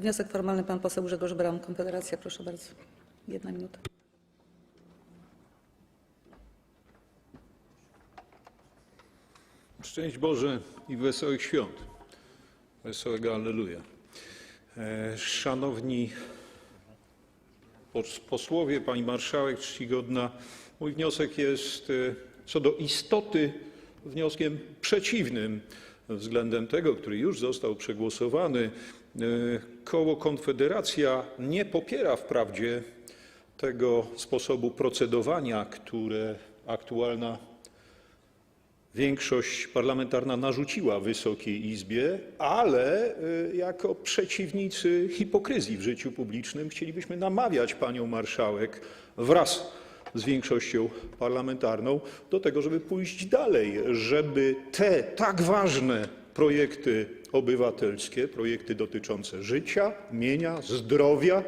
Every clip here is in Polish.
Wniosek formalny pan poseł Grzegorz Braun, Konfederacja. Proszę bardzo. Jedna minuta. Szczęść Boże i wesołych świąt. Wesołego Alleluja. E, Szanowni pos- posłowie, pani marszałek czcigodna, mój wniosek jest e, co do istoty wnioskiem przeciwnym względem tego, który już został przegłosowany. E, Koło Konfederacja nie popiera wprawdzie tego sposobu procedowania, które aktualna większość parlamentarna narzuciła Wysokiej Izbie, ale y, jako przeciwnicy hipokryzji w życiu publicznym chcielibyśmy namawiać panią marszałek wraz z większością parlamentarną do tego, żeby pójść dalej, żeby te tak ważne projekty obywatelskie, projekty dotyczące życia, mienia, zdrowia,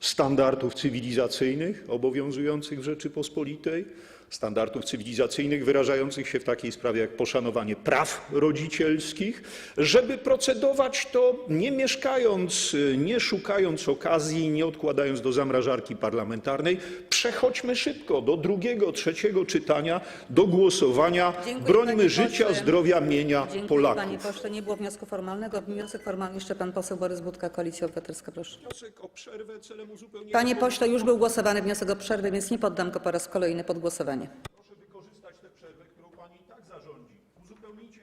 standardów cywilizacyjnych obowiązujących w Rzeczypospolitej, standardów cywilizacyjnych wyrażających się w takiej sprawie jak poszanowanie praw rodzicielskich, żeby procedować to nie mieszkając, nie szukając okazji, nie odkładając do zamrażarki parlamentarnej. Przechodźmy szybko do drugiego, trzeciego czytania, do głosowania. Dziękuję, Brońmy panie życia, pośle. zdrowia, mienia Dziękuję Polaków. panie pośle. Nie było wniosku formalnego. Wniosek formalny jeszcze pan poseł Borys Budka, Koalicja Obywatelska. Proszę. Wniosek o przerwę celem uzupełnienia Panie pośle, już był głosowany wniosek o przerwę, więc nie poddam go po raz kolejny pod głosowanie. Proszę wykorzystać tę przerwę, którą pani i tak zarządzi. Uzupełnijcie